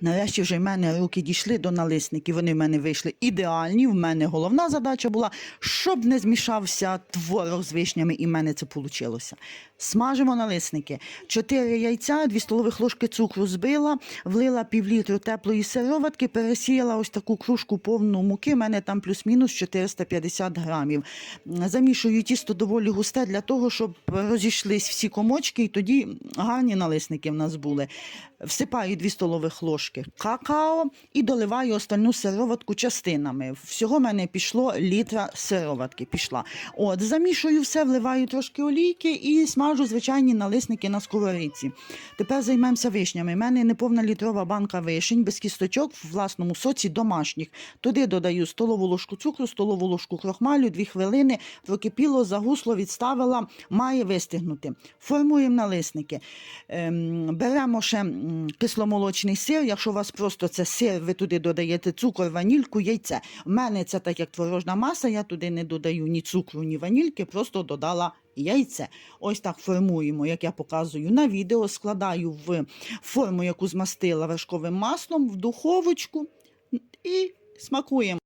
Нарешті вже в мене руки дійшли до налисників. Вони в мене вийшли ідеальні. В мене головна задача була, щоб не змішався творог з вишнями, і в мене це вийшло. Смажимо налисники. Чотири яйця, дві столових ложки цукру збила, влила півлітру теплої сироватки, пересіяла ось таку кружку повну муки. У мене там плюс-мінус 450 грамів. Замішую тісто доволі густе для того, щоб розійшлись всі комочки, і тоді гарні налисники в нас були. Всипаю 2 столових ложки какао і доливаю остальну сироватку частинами. Всього в мене пішло літра сироватки. Пішла. От, замішую все, вливаю трошки олійки і смажу звичайні налисники на сковорідці. Тепер займемося вишнями. У мене неповна літрова банка вишень без кісточок в власному соці домашніх. Туди додаю столову ложку цукру, столову ложку крохмалю, 2 хвилини, прокипіло, загусло, відставила, має вистигнути. Формуємо налисники. Ем, беремо ще кисломолочний сир. Якщо у вас просто це сир, ви туди додаєте цукор, ванільку, яйце. У мене це так як творожна маса, я туди не додаю ні цукру, ні ванільки, просто додала яйце. Ось так формуємо, як я показую на відео, складаю в форму, яку змастила вершковим маслом, в духовочку і смакуємо.